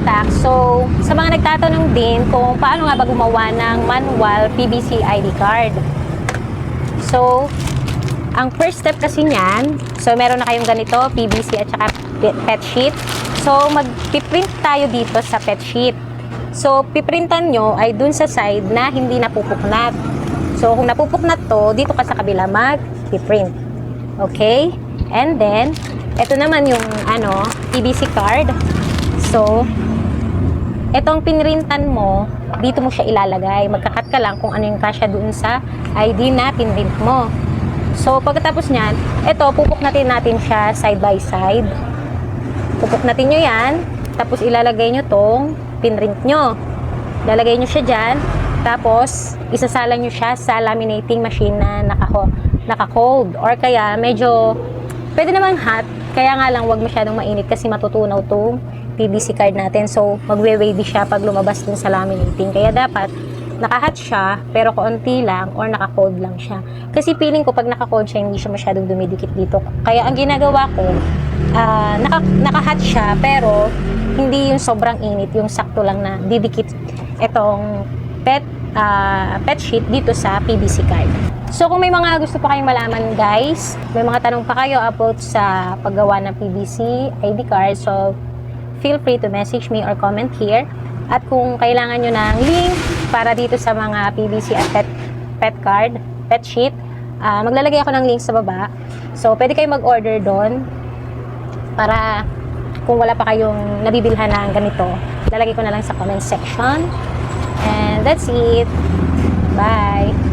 katak. So, sa mga nagtatanong din kung paano nga ba gumawa ng manual PVC ID card. So, ang first step kasi niyan, so meron na kayong ganito, PVC at saka pe- pet sheet. So, mag-print tayo dito sa pet sheet. So, piprintan nyo ay dun sa side na hindi napupuknat. So, kung napupuknat to, dito ka sa kabila mag-print. Okay? And then, ito naman yung ano, PVC card. So, etong pinrintan mo, dito mo siya ilalagay. Magkakat ka lang kung ano yung kasya doon sa ID na pinrint mo. So, pagkatapos niyan, ito, pupuknatin natin siya side by side. Pupuknatin nyo yan, tapos ilalagay nyo tong pinrint nyo. Lalagay nyo siya dyan, tapos isasala nyo siya sa laminating machine na naka, naka-cold. Or kaya medyo, pwede naman hot, kaya nga lang wag masyadong mainit kasi matutunaw tong PVC card natin. So, magwe-wavy siya pag lumabas dun sa laminating. Kaya dapat, naka-hot siya, pero kaunti lang, or naka-cold lang siya. Kasi feeling ko, pag naka-cold siya, hindi siya masyadong dumidikit dito. Kaya ang ginagawa ko, ah, naka, naka-hot siya, pero hindi yung sobrang init, yung sakto lang na didikit itong pet ah, pet sheet dito sa PVC card. So kung may mga gusto pa kayong malaman guys, may mga tanong pa kayo about sa paggawa ng PVC ID card, so feel free to message me or comment here. At kung kailangan nyo ng link para dito sa mga PVC at pet, pet card, pet sheet, ah, maglalagay ako ng link sa baba. So pwede kayo mag-order doon para kung wala pa kayong nabibilhan ng ganito, lalagay ko na lang sa comment section. And that's it. Bye!